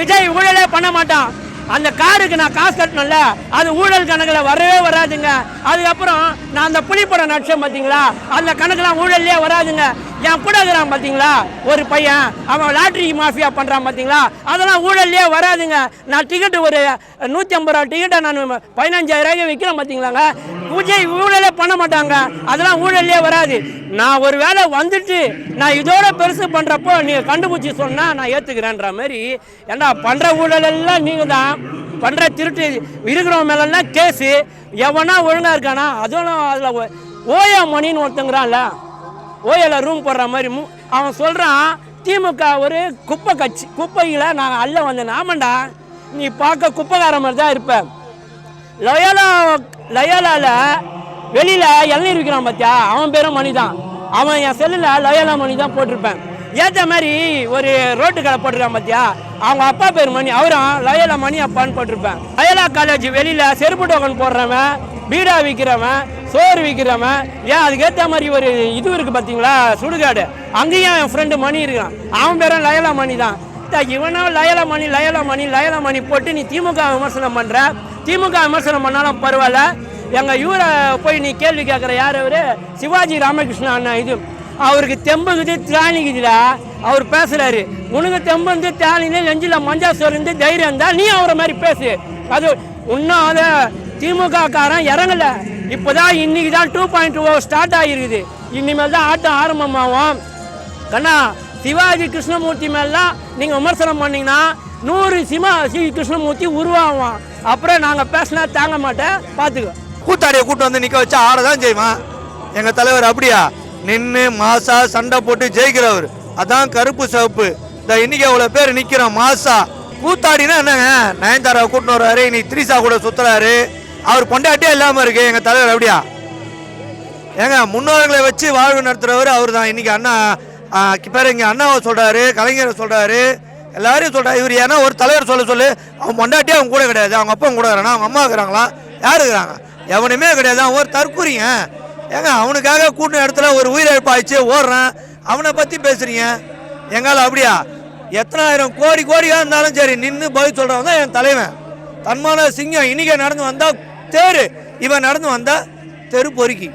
விஜய் ஊழலே பண்ண மாட்டான். அந்த காருக்கு நான் காசு கட்டணும்ல அது ஊழல் கணக்கில் வரவே வராதுங்க. அதுக்கப்புறம் நான் அந்த புலிப்படம் நடிச்சேன் பார்த்தீங்களா அந்த கணக்கெலாம் ஊழல்லே வராதுங்க. என் கூட இருக்கிறான் பார்த்தீங்களா ஒரு பையன். அவன் லாட்ரி மாஃபியா பண்ணுறான் பார்த்தீங்களா அதெல்லாம் ஊழல்லே வராதுங்க. நான் டிக்கெட்டு ஒரு நூற்றி ஐம்பது ரூபா டிக்கெட்டை நான் பதினஞ்சாயிரம் விற்கிறேன் பார்த்தீங்களாங்க விஜய் ஊழலே பண்ண மாட்டாங்க. அதெல்லாம் ஊழல்லே வராது. நான் ஒரு வேளை வந்துட்டு நான் இதோட பெருசு பண்ணுறப்போ நீங்கள் கண்டுபிடிச்சி சொன்னால் நான் ஏற்றுக்கிறேன்ற மாதிரி. ஏன்னா பண்ணுற ஊழலெல்லாம் நீங்கள் தான் பண்ணுற திருட்டு இருக்கிறவன் மேலெல்லாம் கேஸு. எவனா ஒழுங்காக இருக்கானா? அதுவும் அதில் ஓயா மணின்னு ஒருத்தங்கிறான்ல ஓயில் ரூம் போடுற மாதிரி மு- அவன் சொல்கிறான் திமுக ஒரு குப்பை கட்சி குப்பையில் நான் அள்ள வந்தேன். ஆமாண்டா நீ பார்க்க குப்பைக்கார மாதிரி தான் இருப்பேன் லயோலா லயோலாவில் வெளியில் இளநீர் விற்கிறான் பார்த்தியா அவன் பேரும் மணி தான். அவன் என் செல்லில் லயோலா மணி தான் போட்டிருப்பேன். ஏற்ற மாதிரி ஒரு ரோட்டு கடை போட்டிருக்கான் பார்த்தியா அவங்க அப்பா பேர் மணி அவரும் லயோலா மணி அப்பான்னு போட்டிருப்பேன். லயோலா காலேஜ் வெளியில் செருப்பு டோக்கன் போடுறவன் பீடா விற்கிறவன் சோறு விற்கிறவன் ஏன் அதுக்கேற்ற மாதிரி ஒரு இது இருக்குது பார்த்தீங்களா சுடுகாடு. அங்கேயும் என் ஃப்ரெண்டு மணி இருக்கான். அவன் பேரும் லயலா மணி தான். இவனும் லயலா மணி லயலா மணி லயலா மணி போட்டு நீ திமுக விமர்சனம் பண்ணுற திமுக விமர்சனம் பண்ணாலும் பரவாயில்ல. எங்கள் இவரை போய் நீ கேள்வி கேட்குற யார் அவர் சிவாஜி ராமகிருஷ்ணன் அண்ணா இது. அவருக்கு தெம்புக்குது திராணிக்குதுடா அவர் பேசுகிறாரு உனக்கு தெம்பு வந்து திராணின்னு நெஞ்சில் மஞ்சா சோறு தைரியம் இருந்தால் நீ அவரை மாதிரி பேசு. அது இன்னும் அதை திமுக காரன் இறங்கலை. இப்போதான் இன்னைக்கு தான் டூ பாயிண்ட் ஓ ஸ்டார்ட் ஆகிருக்குது இனிமேல் தான் ஆட்டம் ஆரம்பமாகும். கண்ணா சிவாஜி கிருஷ்ணமூர்த்தி மேலாம் நீங்கள் விமர்சனம் பண்ணிங்கன்னா நூறு சிமா சி கிருஷ்ணமூர்த்தி உருவாகும் அப்புறம் நாங்கள் பேசினா தாங்க மாட்டேன். பார்த்துக்கோ கூத்தாடியை கூட்டு வந்து நிற்க வச்சு ஆட தான் செய்வான். எங்கள் தலைவர் அப்படியா? நின்று மாசா சண்டை போட்டு ஜெயிக்கிறவர். அதான் கருப்பு சிவப்பு. இந்த இன்னைக்கு அவ்வளோ பேர் நிற்கிறோம் மாசா. கூத்தாடினா என்னங்க? நயன்தாராவை கூட்டின்னு வர்றாரு இன்னைக்கு த்ரீசா கூட சுற்றுறாரு அவர் பொண்டாட்டியே இல்லாமல் இருக்கு எங்கள் தலைவர் அப்படியா? ஏங்க முன்னோர்களை வச்சு வாழ்வு நடத்துகிறவர் அவர் தான் இன்னைக்கு அண்ணா பேர் இங்கே அண்ணாவை சொல்கிறாரு கலைஞரை சொல்கிறாரு எல்லாரையும் சொல்கிறார் இவர் ஏன்னா ஒரு தலைவர் சொல்ல சொல்லு அவன் பொண்டாட்டியே அவங்க கூட கிடையாது. அவங்க அப்பா கூட இருக்கிறானா? அவங்க அம்மா இருக்கிறாங்களா? யார் இருக்கிறாங்க? எவனுமே கிடையாது. அவன் ஒரு தற்கூறிங்க. ஏங்க அவனுக்காக கூட்டின இடத்துல ஒரு உயிரிழப்பு ஆயிடுச்சு ஓடுறான். அவனை பற்றி பேசுகிறீங்க எங்கால அப்படியா? எத்தனாயிரம் கோடி கோடியாக இருந்தாலும் சரி நின்று பதில் சொல்கிறவன் தான் என் தலைவன். தன்மான சிங்கம் இன்னைக்கே நடந்து வந்தால் தேரு. இவன் நடந்து வந்தா தெரு பொறுக்கி.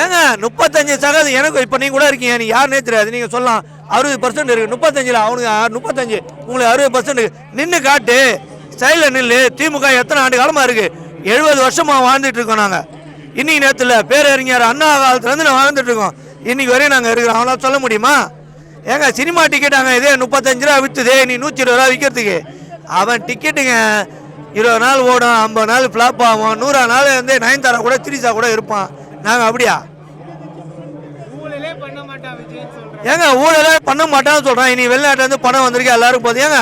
ஏங்க முப்பத்தஞ்சு சதவீதம் எனக்கு இப்போ நீங்க கூட இருக்கீங்க. நீ யாருனே தெரியாது. நீங்க சொல்லலாம். அறுபது பர்சன்ட் இருக்கு. முப்பத்தஞ்சுல அவனுக்கு முப்பத்தஞ்சு. உங்களுக்கு அறுபது பர்சன்ட் நின்று காட்டு. சைடில் நில்லு. திமுக எத்தனை ஆண்டு காலமா இருக்கு? எழுபது வருஷமா வாழ்ந்துட்டு இருக்கோம் நாங்க. இன்னைக்கு நேரத்தில் பேரறிஞர் அண்ணா காலத்துல இருந்து நான் வாழ்ந்துட்டு இருக்கோம். இன்னைக்கு வரையும் நாங்க இருக்கிறோம். அவனால சொல்ல முடியுமா? ஏங்க சினிமா டிக்கெட் அங்கே இதே முப்பத்தஞ்சு ரூபா வித்துதே. நீ நூற்றி இருபது ரூபா விற்கிறதுக்கு அவன் டிக்கெட்டுங்க இருபது நாள் ஓடும் ஐம்பது நாள் ஃப்ளாப் ஆகும். நூறா நாள் வந்து நயன்தாரா கூட திரிசா கூட இருப்பான். நாங்கள் அப்படியா? ஏங்க ஊழலே பண்ண மாட்டான்னு சொல்கிறேன் இனி வெளிநாட்டுல இருந்து பணம் வந்திருக்கு எல்லாரும் போகுது. ஏங்க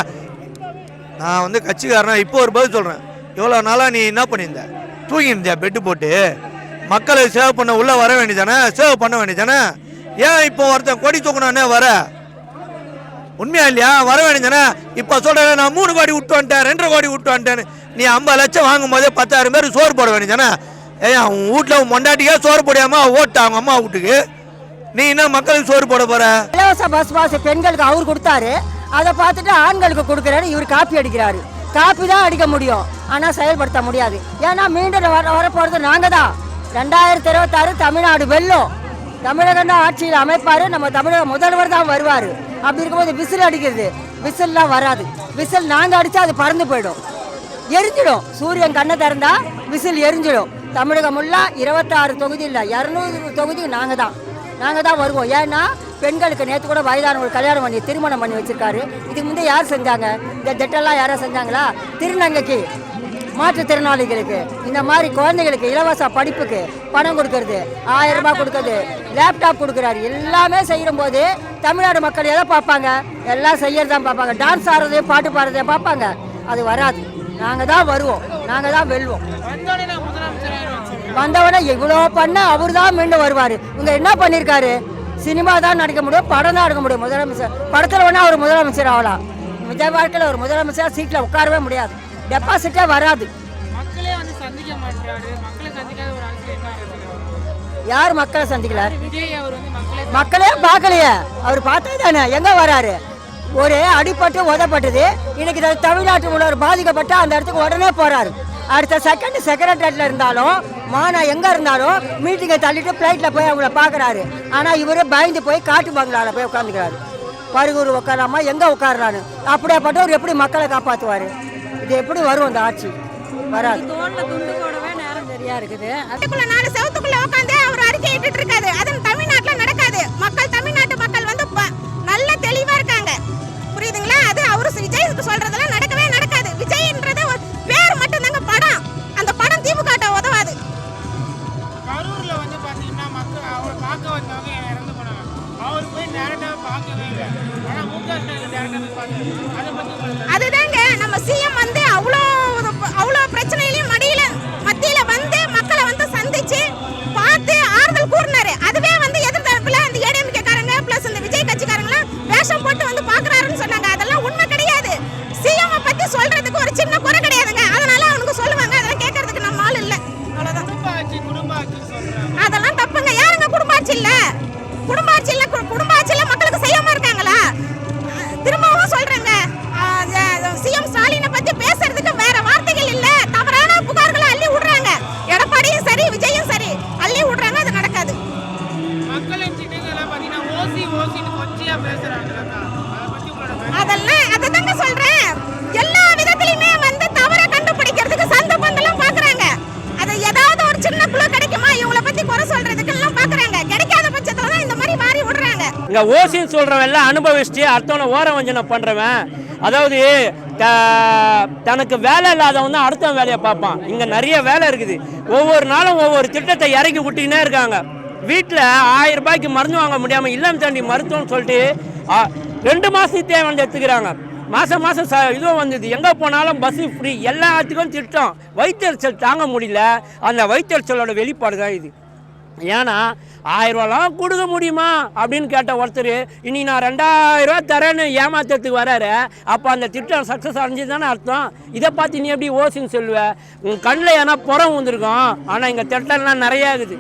நான் வந்து கட்சிக்காரனா இப்போ ஒரு பதில் சொல்கிறேன் இவ்வளோ நாளாக நீ என்ன பண்ணியிருந்த? தூங்கியிருந்தியா பெட்டு போட்டு? மக்களை சேவ் பண்ண உள்ளே வர வேண்டியதானே? சேவ் பண்ண வேண்டியதானே? ஏன் இப்போ ஒருத்தன் கொடி தூக்கணுன்னே வர? உண்மையா இல்லையா? வர வேண்டியதானே இப்போ சொல்கிறேன் நான் மூணு கோடி விட்டு வந்துட்டேன் ரெண்டரை கோடி விட்டு வந்துட்டேன்னு. நீ ஐம்பது லட்சம் வாங்கும் போதே பத்தாயிரம் பேர் சோறு போட வேண்டியதானே ஏய் அவன் வீட்டில் உன் மொண்டாட்டிக்கே சோறு போடாம ஓட்ட அவங்க அம்மா வீட்டுக்கு? நீ என்ன மக்களுக்கு சோறு போட போற? இலவச பஸ் பாஸ் பெண்களுக்கு அவர் கொடுத்தாரு. அதை பார்த்துட்டு ஆண்களுக்கு கொடுக்குறாரு இவர் காப்பி அடிக்கிறாரு. காப்பி தான் அடிக்க முடியும். ஆனால் செயல்படுத்த முடியாது. ஏன்னா மீண்டும் வர வரப்போகிறது நாங்கள் தான் ரெண்டாயிரத்தி இருபத்தாறு தமிழ்நாடு வெல்லும். தமிழகம் தான் ஆட்சியில் அமைப்பார். நம்ம தமிழக முதல்வர் தான் வருவார். அப்படி இருக்கும்போது விசில் அடிக்கிறது. விசில்லாம் வராது. விசில் நாங்கள் அடித்தா அது பறந்து போயிடும். எரிஞ்சிடும். சூரியன் கண்ணை திறந்தா விசில் எரிஞ்சிடும். தமிழகம் முல்லா இருபத்தாறு தொகுதி இல்லை இரநூறு தொகுதி நாங்கள் தான். நாங்கள் தான் வருவோம். ஏன்னா பெண்களுக்கு நேற்று கூட வயதானவங்களுக்கு கல்யாணம் பண்ணி திருமணம் பண்ணி வச்சிருக்காரு. இதுக்கு முந்தைய யார் செஞ்சாங்க? இந்த திட்டம்லாம் யாராவது செஞ்சாங்களா? திருநங்கைக்கு. மாற்றுத்திறனாளிகளுக்கு இந்த மாதிரி குழந்தைகளுக்கு இலவச படிப்புக்கு பணம் கொடுக்கறது ஆயிரம் ரூபாய் கொடுக்கறது லேப்டாப் கொடுக்குறாரு. எல்லாமே செய்கிற போது தமிழ்நாடு மக்கள் எதை பார்ப்பாங்க? எல்லாம் செய்யறதான் பார்ப்பாங்க. டான்ஸ் ஆடுறதையும் பாட்டு பாடுறதையும் பார்ப்பாங்க. அது வராது. நாங்கள் தான் வருவோம். நாங்கள் தான் வெல்வோம். வந்தோடனே வந்தவனே இவ்வளோ பண்ண அவர் தான் மீண்டும் வருவார். இவங்க என்ன பண்ணியிருக்காரு சினிமா தான் நடிக்க முடியும் படம் தான் எடுக்க முடியும். முதலமைச்சர் படத்தில் வேணால் அவர் முதலமைச்சர் ஆகலாம். விஜய் வாழ்க்கையில் ஒரு முதலமைச்சர் சீட்டில் உட்காரவே முடியாது. டெபாசிட்டே வராது. மக்களே வந்து சந்திக்க மாட்டாரு. மக்களை சந்திக்காத ஒரு அரசியல் என்ன அரசியல் யார் மக்களை சந்திக்கல மக்களே பார்க்கலையே. அவர் பார்த்தா தானே. எங்க வராரு? ஒரு அடிபட்டு உதப்பட்டது. இன்னைக்கு தமிழ்நாட்டு உள்ளவர் பாதிக்கப்பட்டு அந்த இடத்துக்கு உடனே போறாரு. அடுத்த செகண்ட் செக்ரட்டரியேட்ல இருந்தாலும் மானா எங்க இருந்தாலும் மீட்டிங்கை தள்ளிட்டு பிளைட்ல போய் அவங்கள பாக்குறாரு ஆனா இவரு பயந்து போய் காட்டு பங்களால போய் உட்காந்துக்கிறாரு பருகூர் உட்காராமா எங்க உட்கார்றான்னு அப்படியாப்பட்டவர் எப்படி மக்களை காப்பாத்துவாரு? இது எப்படி வரும் அந்த ஆட்சி? வராது. தோல்ல துண்டு போடவே நேரம் சரியா இருக்குது. அதுக்குள்ள நாலு செவத்துக்குள்ள உட்காந்து அவர் அறிக்கை இட்டுட்டு இருக்காரு அது தமிழ்நாட்டுல நடக்காது. மக்கள் தமிழ்நாட்டு மக்கள் வந்து ப- நல்ல தெளிவா இருக்காங்க. புரியுதுங்களா? அது அவரு விஜய் சொல்றதெல்லாம் நடக்கவே நடக்காது. விஜய்ன்றது ஒரு பேர் மட்டும் தாங்க படம். அந்த படம் திமுக உதவாது. கரூர்ல வந்து பாத்தீங்கன்னா மக்கள் அவரை பார்க்க வந்தவங்க இறந்து போனாங்க. அவர் போய் டேரக்டா பார்க்கவே இல்லை. ஆனா ஸ்டாலின் பார்த்தாரு அதை பத்தி அதுதாங்க நம்ம சிஎம் வந்து அவ்வளோ ஓசின்னு சொல்கிறவெல்லாம் எல்லாம் அனுபவிச்சுட்டு அடுத்தவனை ஓரம் வஞ்சனை பண்ணுறவன் அதாவது த- தனக்கு வேலை இல்லாதவன் தான் அடுத்தவன் வேலையை பார்ப்பான். இங்கே நிறைய வேலை இருக்குது. ஒவ்வொரு நாளும் ஒவ்வொரு திட்டத்தை இறக்கி விட்டுக்கினே இருக்காங்க. வீட்டில் ஆயிரம் ரூபாய்க்கு மருந்து வாங்க முடியாமல் இல்லம் தாண்டி மருத்துவம்னு சொல்லிட்டு ஆ, ரெண்டு மாசத்துக்கு தேவையான எடுத்துக்கிறாங்க. மாதம் மாதம் ச இதுவும் வந்தது. எங்கே போனாலும் பஸ்ஸு ஃப்ரீ எல்லாத்துக்கும் திட்டம். வயிற்றுச்சல் தாங்க முடியல. அந்த வயிற்றுச்சலோட வெளிப்பாடு தான் இது. ஏன்னா ஆயிரரூவாலாம் கொடுக்க முடியுமா? அப்படின்னு கேட்ட ஒருத்தர் இனி நான் ரெண்டாயிரரூவா தரேன்னு ஏமாத்துறதுக்கு வராரு. அப்போ அந்த திட்டம் சக்ஸஸ் அடைஞ்சது தானே அர்த்தம்? இதை பார்த்து நீ எப்படி ஓசின்னு சொல்லுவேன் உன் கண்ணில் ஏன்னா புறம் வந்திருக்கும். ஆனால் இங்கே திட்டம்லாம் நிறையா இருக்குது.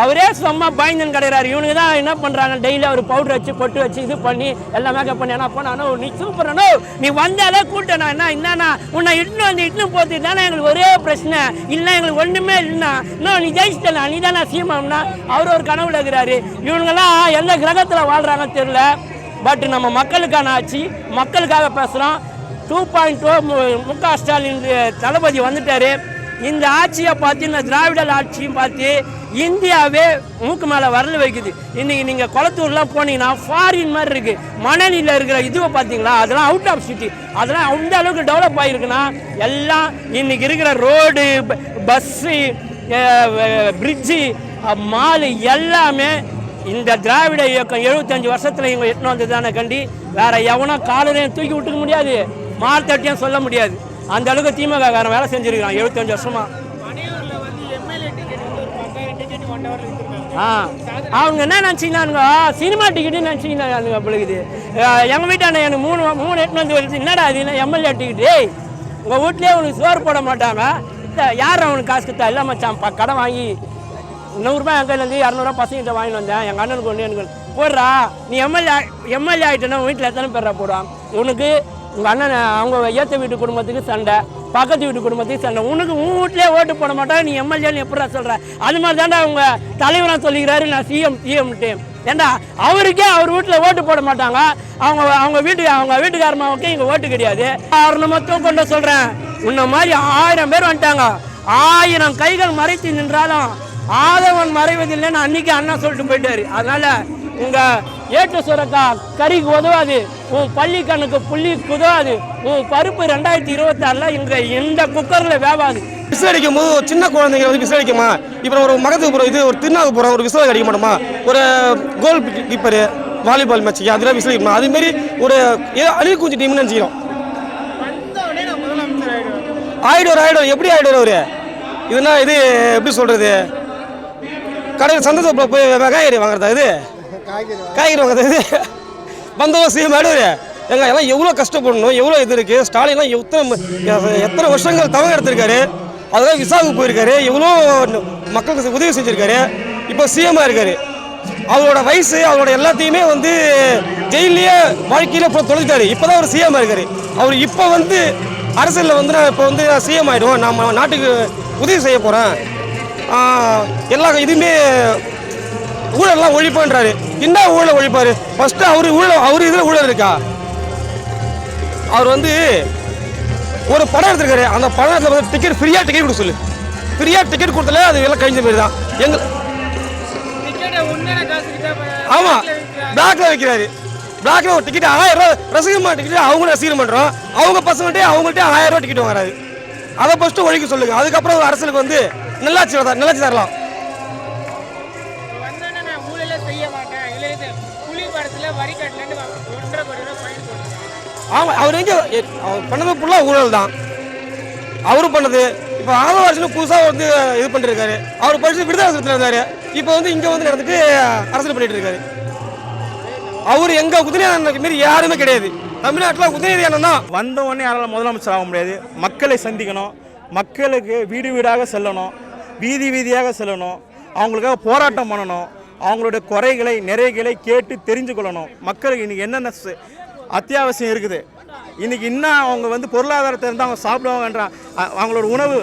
அவரே சும்மா பயந்தன் கிடையாது இவனுக்கு தான் என்ன பண்ணுறாங்க டெய்லி அவர் பவுடர் வச்சு பொட்டு வச்சு இது பண்ணி எல்லாம் மேக்கப் பண்ணி என்ன பண்ணானோ நீ சூப்பரானோ நீ வந்தாலே கூட்டணும் என்ன என்னண்ணா உன்னை இட்டுன்னு வந்து இட்டுன்னு போட்டு தானே எங்களுக்கு ஒரே பிரச்சனை. இல்லை எங்களுக்கு ஒன்றுமே இல்லைண்ணா. இன்னும் நீ ஜெயிச்சிட்டல நீ தானே சீமாம்னா அவர் ஒரு கனவுல இருக்கிறாரு. இவனுங்கெல்லாம் எந்த கிரகத்தில் வாழ்கிறாங்கன்னு தெரியல. பட் நம்ம மக்களுக்கான ஆட்சி மக்களுக்காக பேசுகிறோம் டூ பாயிண்ட் டூ மு க ஸ்டாலின் தளபதி வந்துட்டார். இந்த ஆட்சியை பார்த்து இந்த திராவிடல் ஆட்சியும் பார்த்து இந்தியாவே மூக்கு மேலே வரல வைக்குது. இன்றைக்கி நீங்கள் குளத்தூர்லாம் போனீங்கன்னா ஃபாரின் மாதிரி இருக்குது மணலியில் இருக்கிற இதுவை பார்த்தீங்களா? அதெல்லாம் அவுட் ஆஃப் சிட்டி அதெல்லாம் அந்த அளவுக்கு டெவலப் ஆகிருக்குன்னா எல்லாம் இன்னைக்கு இருக்கிற ரோடு பஸ்ஸு பிரிட்ஜு மாலு எல்லாமே இந்த திராவிட இயக்கம் எழுபத்தஞ்சு வருஷத்தில் இவங்க எட்டுன்னு வந்தது தானே கண்டி? வேறு எவனோ காலரையும் தூக்கி விட்டுக்க முடியாது. மார்த்தட்டியும் சொல்ல முடியாது. அந்த அளவுக்கு திமுக காரன் வேலை செஞ்சுருக்கிறான் எழுபத்தஞ்சு வருஷமாக ஆ. அவங்க என்ன நினச்சிங்கன்னானுங்க சினிமா டிக்கெட்டு நினச்சிங்கன்னானுங்க பிள்ளைக்குது எங்கள் வீட்டான எனக்கு மூணு மூணு எட்டுன்னு வந்து வருது என்னடா இது எம்எல்ஏ டிக்கெட் ஏய் உங்கள் வீட்லேயே உனக்கு சோறு போட மாட்டாங்க. இத்த, யார் அவனுக்கு காசு கொடுத்தா? இல்லை மச்சான் ப- கடன் வாங்கி நூறுரூபா என் கையிலேருந்து இரநூறுவா பசங்கிட்ட வாங்கிட்டு வந்தேன். எங்கள் அண்ணனுக்கு ஒன்று எனக்கு போடுறா. நீ எம்எல்ஏ எம்எல்ஏ ஆகிட்டேன்னா வீட்டில் எத்தனை பேரா போடுவான்? உனக்கு உங்கள் அண்ணன் அவங்க ஏற்ற வீட்டு குடும்பத்துக்கு சண்டை. பக்கத்து வீட்டு குடும்பத்தையும் சேர்ந்த உனக்கு உன் வீட்லேயே ஓட்டு போட மாட்டாங்க நீ எம்எல்ஏன்னு எப்படா சொல்கிற அது மாதிரி தாண்டா அவங்க தலைவராக சொல்லிக்கிறாரு நான் சிஎம் சிஎம்ட்டு ஏண்டா அவருக்கே அவர் வீட்டில் ஓட்டு போட மாட்டாங்க. அவங்க அவங்க வீட்டு அவங்க வீட்டுக்காரமாவுக்கு இங்கே ஓட்டு கிடையாது. அவரை மட்டும் கொண்டு சொல்கிறேன் உன்ன மாதிரி ஆயிரம் பேர் வந்துட்டாங்க. ஆயிரம் கைகள் மறைத்து நின்றாலும் ஆதவன் மறைவதில்லைன்னு அன்னைக்கு அண்ணா சொல்லிட்டு போயிட்டாரு. அதனால உங்கள் ஏட்டு சுரக்கா கறிக்கு உதவாது. உன் பள்ளி கணக்கு புள்ளி உதவாது உன் பருப்பு ரெண்டாயிரத்தி இருபத்தாறில் இங்க இந்த குக்கர்ல வேவாது. விசில் அடிக்கும் போது ஒரு சின்ன குழந்தைங்க வந்து விசில் அடிக்குமா இப்போ ஒரு மகத்துக்கு போகிறோம் இது ஒரு திருநாவுக்கு போகிறோம் ஒரு விசில் அடிக்க மாட்டோமா ஒரு கோல் கீப்பரு வாலிபால் மேட்ச்சுக்கு அதெல்லாம் விசில் அடிக்குமா அதுமாரி ஒரு ஏதோ அழிவு குஞ்சு டீம்னு நினச்சிக்கிறோம். வந்த உடனே ஆயிடுவார் ஆயிடுவார். எப்படி ஆயிடுவார் அவர்? இதுனா இது எப்படி சொல்கிறது கடையில் சந்தோஷத்தில் போய் வெங்காயரி வாங்குறதா இது? காய்கறி வாங்குறது இது வந்தவங்க சிஎம் எங்க எல்லாம் எவ்வளோ கஷ்டப்படணும் எவ்வளோ இது இருக்குது ஸ்டாலின்லாம் எத்தனை எத்தனை வருஷங்கள் தவங்க எடுத்திருக்காரு. அதெல்லாம் விசாவுக்கு போயிருக்காரு. எவ்வளோ மக்களுக்கு உதவி செஞ்சிருக்காரு. இப்போ சிஎம்மாக இருக்காரு. அவரோட வயசு அவரோட எல்லாத்தையுமே வந்து ஜெயிலே வாழ்க்கையில் இப்போ தொலைச்சிட்டாரு இப்போ தான் அவர் சிஎம் இருக்காரு. அவர் இப்போ வந்து அரசியலில் வந்து நான் இப்போ வந்து சிஎம் ஆகிடுவோம் நம்ம நாட்டுக்கு உதவி செய்ய போகிறேன் எல்லா இதுவுமே ஊழல்லாம் ஒழிப்புன்றாரு. என்ன ஊழல் ஒழிப்பாரு? ஃபர்ஸ்ட் அவர் ஊழல் அவர் இதில் ஊழல் இருக்கா? அவர் வந்து ஒரு படம் எடுத்திருக்காரு. அந்த படத்தில் வந்து டிக்கெட் ஃப்ரீயாக டிக்கெட் கொடுக்க சொல்லு. ஃப்ரீயாக டிக்கெட் கொடுத்தல அது எல்லாம் கழிஞ்ச பேர் தான். எங்க டிக்கெட்டை உண்மையான காசு கிட்ட ஆமாம் பிளாக்ல வைக்கிறாரு. பிளாக்ல ஒரு டிக்கெட் ஆயிரம் ரூபா ரசிகமா டிக்கெட் அவங்களும் ரசிகர் பண்ணுறோம் அவங்க பசங்கள்ட்டே அவங்கள்ட்ட ஆயிரம் ரூபா டிக்கெட் வாங்குறாரு. அதை ஃபஸ்ட்டு ஒழிக்க சொல்லுங்க. அதுக்கப்புறம் அரசுக்கு வந்து நல்லாட்சி வர- நல்லாட்சி தரலாம். ஆமாம் அவர் எங்கே அவர் பண்ணது ஃபுல்லாக ஊழல் தான். அவரும் பண்ணது இப்போ ஆதவாரத்தில் புதுசாக வந்து இது பண்ணிருக்காரு. அவர் படிச்சு விடுதலை இருந்தார். இப்போ வந்து இங்கே வந்து நடந்துட்டு அரசியல் பண்ணிட்டு இருக்காரு. அவர் எங்க உதயநிதி மாரி யாருமே கிடையாது. தமிழ்நாட்டில் உதயநிதி அண்ணன் தான். வந்த உடனே முதலமைச்சர் ஆக முடியாது. மக்களை சந்திக்கணும். மக்களுக்கு வீடு வீடாக செல்லணும். வீதி வீதியாக செல்லணும். அவங்களுக்காக போராட்டம் பண்ணணும். அவங்களுடைய குறைகளை நிறைகளை கேட்டு தெரிஞ்சு கொள்ளணும் மக்களுக்கு இன்றைக்கி என்னென்ன அத்தியாவசியம் இருக்குது. இன்றைக்கி இன்னும் அவங்க வந்து பொருளாதாரத்தை இருந்தால் அவங்க சாப்பிடுவாங்கன்ற அவங்களோட உணவு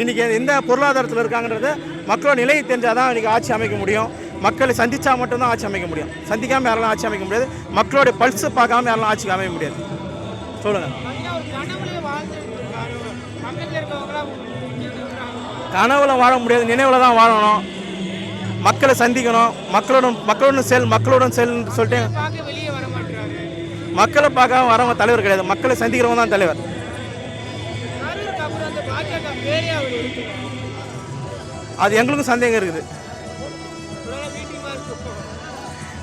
இன்றைக்கி எந்த பொருளாதாரத்தில் இருக்காங்கன்றத மக்களோட நிலையை தெரிஞ்சால் தான் இன்றைக்கி ஆட்சி அமைக்க முடியும். மக்களை சந்தித்தா மட்டும்தான் ஆட்சி அமைக்க முடியும். சந்திக்காமல் யாரெல்லாம் ஆட்சி அமைக்க முடியாது. மக்களுடைய பல்ஸை பார்க்காம யாரெல்லாம் ஆட்சி அமைக்க முடியாது. சொல்லுங்கள் கனவுல வாழ முடியாது. நினைவில் தான் வாழணும். மக்களை சந்திக்கணும். மக்களுடன் மக்களுடன் செல் மக்களுடன் செல்னு சொல்லிட்டு பார்க்க வெளியே வர மாட்டாரு மக்களை பார்க்காம வரவங்க தலைவர் கிடையாது. மக்களை சந்திக்கிறவங்க தான் தலைவர். அது எங்களுக்கும் சந்தேகம் இருக்குது.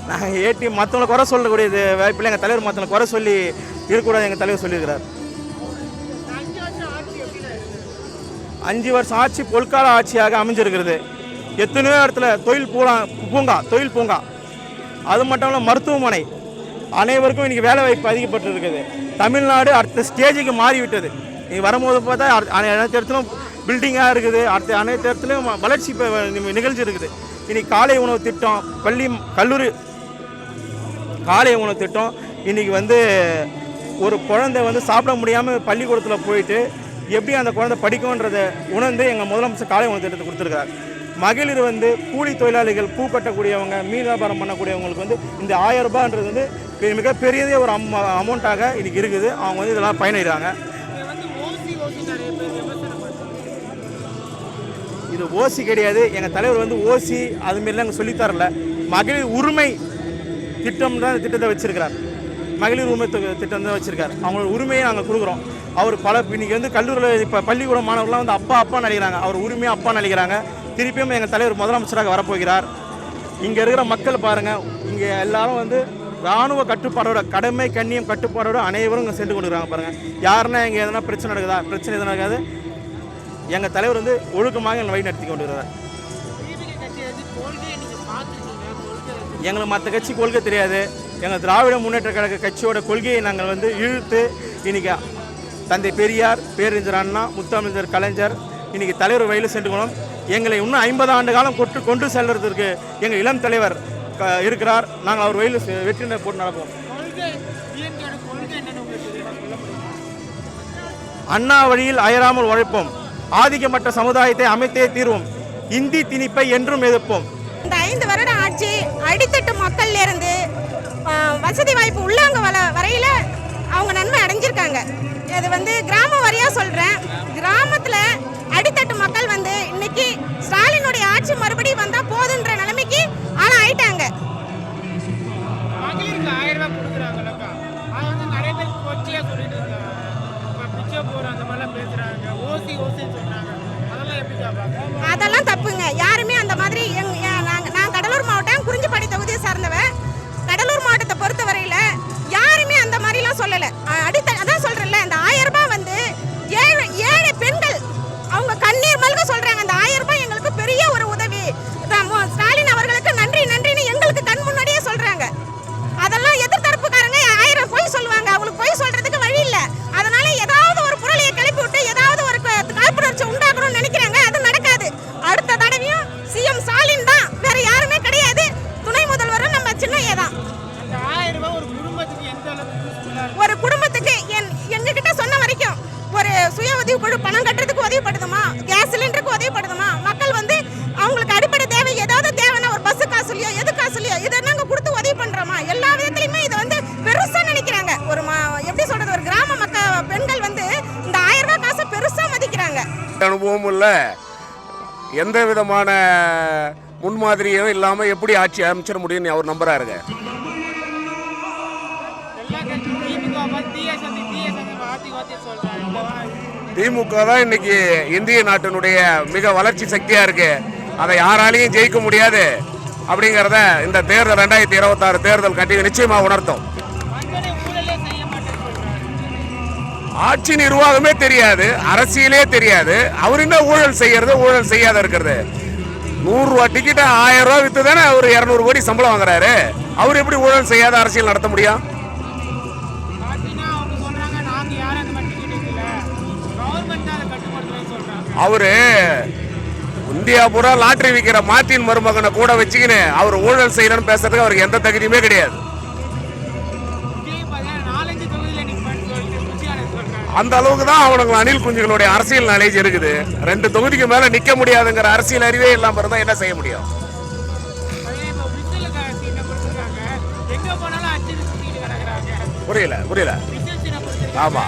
நாங்கள் ஏடி மற்றவங்களை குறை சொல்லக்கூடியது வாய்ப்பில் எங்கள் தலைவர் மற்றவங்களை குறை சொல்லி இருக்கக்கூடாது எங்கள் தலைவர் சொல்லியிருக்கிறார். அஞ்சு வருஷம் ஆட்சி பொற்கால ஆட்சியாக அமைஞ்சிருக்கிறது. எத்தனையோ இடத்துல தொழில் பூங்கா பூங்கா தொழில் பூங்கா. அது மட்டும் இல்லாமல் மருத்துவமனை. அனைவருக்கும் இன்றைக்கி வேலை வாய்ப்பு அதிகப்பட்டு இருக்குது தமிழ்நாடு அடுத்த ஸ்டேஜுக்கு மாறிவிட்டது. நீங்கள் வரும்போது பார்த்தா அடுத்த- அனை- அனைத்து இடத்துலையும் பில்டிங்காக இருக்குது. அடுத்த அனைத்து இடத்துலையும் வளர்ச்சி இப்போ நிகழ்ச்சி இருக்குது இன்றைக்கி காலை உணவு திட்டம் பள்ளி கல்லூரி காலை உணவு திட்டம் இன்றைக்கி வந்து ஒரு குழந்தை வந்து சாப்பிட முடியாமல் பள்ளிக்கூடத்தில் போயிட்டு எப்படி அந்த குழந்தை படிக்கும்ன்றதை உணர்ந்து எங்கள் முதலமைச்சர் காலை உணவு திட்டத்தை கொடுத்துருக்காரு. மகளிர் வந்து கூலி தொழிலாளிகள் பூ கட்டக்கூடியவங்க மீன் வியாபாரம் பண்ணக்கூடியவங்களுக்கு வந்து இந்த ஆயிரம் ரூபான்றது வந்து மிகப்பெரியதே ஒரு அம் அமௌண்ட்டாக இன்றைக்கி இருக்குது. அவங்க வந்து இதெல்லாம் பயணிடுறாங்க இது ஓசி கிடையாது. எங்கள் தலைவர் வந்து ஓசி அதுமாரிலாம் எங்கள் சொல்லித்தரல மகளிர் உரிமை திட்டம் தான் திட்டத்தை வச்சிருக்கிறார். மகளிர் உரிமை திட்டம் தான் வச்சுருக்காரு. அவங்களோட உரிமையை நாங்கள் கொடுக்குறோம். அவர் பல இன்றைக்கி வந்து கல்லூரியில் இப்போ பள்ளிக்கூட மாணவர்கள்லாம் வந்து அப்பா அப்பா நினைக்கிறாங்க அவர் உரிமையாக அப்பா நினைக்கிறாங்க திருப்பியும் எங்கள் தலைவர் முதலமைச்சராக வரப்போகிறார். இங்கே இருக்கிற மக்கள் பாருங்கள் இங்கே எல்லாரும் வந்து ராணுவ கட்டுப்பாடோட கடமை கண்ணியம் கட்டுப்பாடோட அனைவரும் இங்கே சென்று கொண்டிருக்காங்க பாருங்கள் யாருன்னா இங்கே எதனா பிரச்சனை நடக்குதா? பிரச்சனை எதுவும் நடக்காது. எங்கள் தலைவர் வந்து ஒழுக்கமாக எங்களை வழி நடத்தி கொண்டு வருகிறார் எங்களுக்கு மற்ற கட்சி கொள்கை தெரியாது. எங்கள் திராவிட முன்னேற்ற கழக கட்சியோட கொள்கையை நாங்கள் வந்து இழுத்து இன்றைக்கி தந்தை பெரியார் பேரறிஞர் அண்ணா முத்தமிழர் கலைஞர் இன்றைக்கி தலைவர் வழியில் சென்று கொண்டோம். எங்களை இன்னும் ஐம்பது ஆண்டு காலம் கொண்டு கொண்டு செல்றதுக்கு எங்கள் இளம் தலைவர் இருக்கிறார். நாங்கள் அவர் வழியில் செ- வெற்றி நடை போட்டு நடப்போம். அண்ணா வழியில் அயராமல் உழைப்போம். ஆதிக்கமற்ற சமுதாயத்தை அமைத்தே தீர்வோம். இந்தி திணிப்பை என்றும் எதிர்ப்போம். இந்த ஐந்து வருட ஆட்சி அடித்தட்டு மக்கள்ல இருந்து வசதி வாய்ப்பு உள்ளவங்க வர வரையில அவங்க நன்மை அடைஞ்சிருக்காங்க. இது வந்து கிராம வாரியா சொல்றேன். கிராமத்துல அடித்தட்டு மக்கள் வந்து அனுபவமும் இல்லை எந்த விதமான முன்மாதிரியும் இல்லாமல் எப்படி ஆட்சி அமைச்சிட முடியும்னு அவர் நம்புறாருங்க. திமுக தான் இன்னைக்கு இந்திய நாட்டினுடைய மிக வளர்ச்சி சக்தியா இருக்கு. அதை யாராலையும் ஜெயிக்க முடியாது. அப்படிங்கிறத இந்த தேர்தல் ரெண்டாயிரத்தி இருபத்தாறு தேர்தல் கட்டி நிச்சயமா உணர்த்தும். ஆட்சி நிர்வாகமே தெரியாது அரசியலே தெரியாது. அவர் என்ன ஊழல் செய்யறது ஊழல் செய்யாத இருக்கிறது. நூறு ரூபா டிக்கெட்டை ஆயிரம் ரூபாய் வித்து தானே அவர் இரநூறு கோடி சம்பளம் வாங்குறாரு. அவர் எப்படி ஊழல் செய்யாத அரசியல் நடத்த முடியும்? அவரு இந்தியா பூரா லாட்டரி விற்கிற மார்ட்டின் மருமகனை கூட வச்சுக்கின்னு அவர் ஊழல் செய்யணும்னு பேசுறதுக்கு அவருக்கு எந்த தகுதியுமே கிடையாது. அந்த அளவுக்கு தான் அவனுங்க அணில் குஞ்சுகளுடைய அரசியல் நாலேஜ் இருக்குது. ரெண்டு தொகுதிக்கு மேல நிக்க முடியாதுங்கிற அரசியல் அறிவே இல்லாம இருந்தா என்ன செய்ய முடியும்? புரியல புரியல. ஆமா.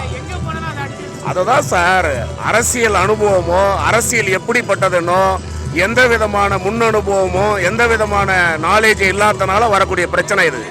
அதுதான் சார் அரசியல் அனுபவமோ அரசியல் எப்படிப்பட்டதுன்னோ எந்த விதமான முன் அனுபவமோ எந்த விதமான நாலேஜ் இல்லாதனால வரக்கூடிய பிரச்சனை இது.